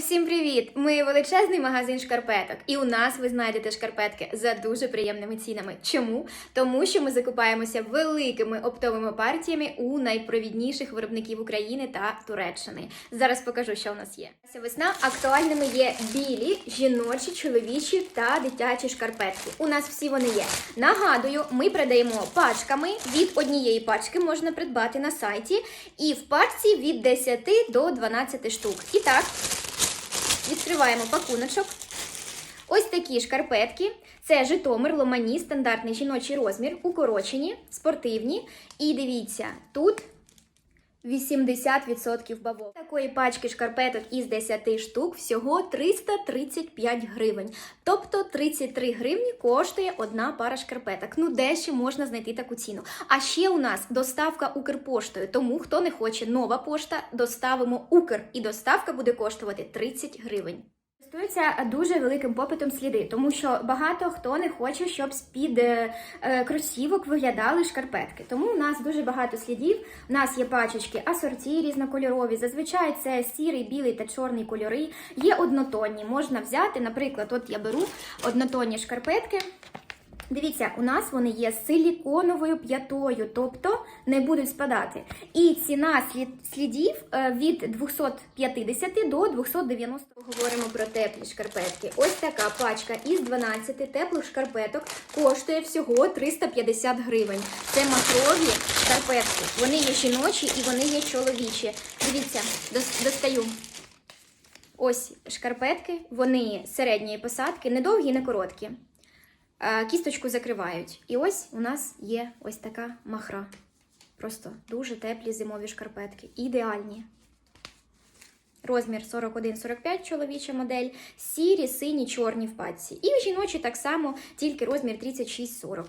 всім привіт! Ми величезний магазин шкарпеток, і у нас ви знайдете шкарпетки за дуже приємними цінами. Чому? Тому що ми закупаємося великими оптовими партіями у найпровідніших виробників України та Туреччини. Зараз покажу, що у нас є. Ця весна актуальними є білі, жіночі, чоловічі та дитячі шкарпетки. У нас всі вони є. Нагадую, ми продаємо пачками. Від однієї пачки можна придбати на сайті, і в пачці від 10 до 12 штук. І так, відкриваємо пакуночок. Ось такі шкарпетки. Це Житомир, Ломані, стандартний жіночий розмір, укорочені, спортивні. І дивіться, тут 80% бавов. Такої пачки шкарпеток із 10 штук всього 335 гривень. Тобто 33 гривні коштує одна пара шкарпеток. Ну, де ще можна знайти таку ціну? А ще у нас доставка Укрпоштою. Тому хто не хоче нова пошта, доставимо Укр, і доставка буде коштувати 30 гривень. Користуються дуже великим попитом сліди, тому що багато хто не хоче, щоб з-під е, е, кросівок виглядали шкарпетки. Тому у нас дуже багато слідів. У нас є пачечки асорті різнокольорові. Зазвичай це сірий, білий та чорний кольори. Є однотонні. Можна взяти, наприклад, от я беру однотонні шкарпетки. Дивіться, у нас вони є силіконовою п'ятою, тобто не будуть спадати. І ціна слід, слідів е, від 250 до 290. Говоримо про теплі шкарпетки. Ось така пачка із 12 теплих шкарпеток коштує всього 350 гривень. Це махрові шкарпетки. Вони є жіночі і вони є чоловічі. Дивіться, достаю. Ось шкарпетки, вони середньої посадки, не довгі, не короткі. Е, Кісточку закривають. І ось у нас є ось така махра. Просто дуже теплі зимові шкарпетки. Ідеальні. Розмір 41-45 чоловіча модель, сірі, сині, чорні в паці. І жіночі так само, тільки розмір 36-40.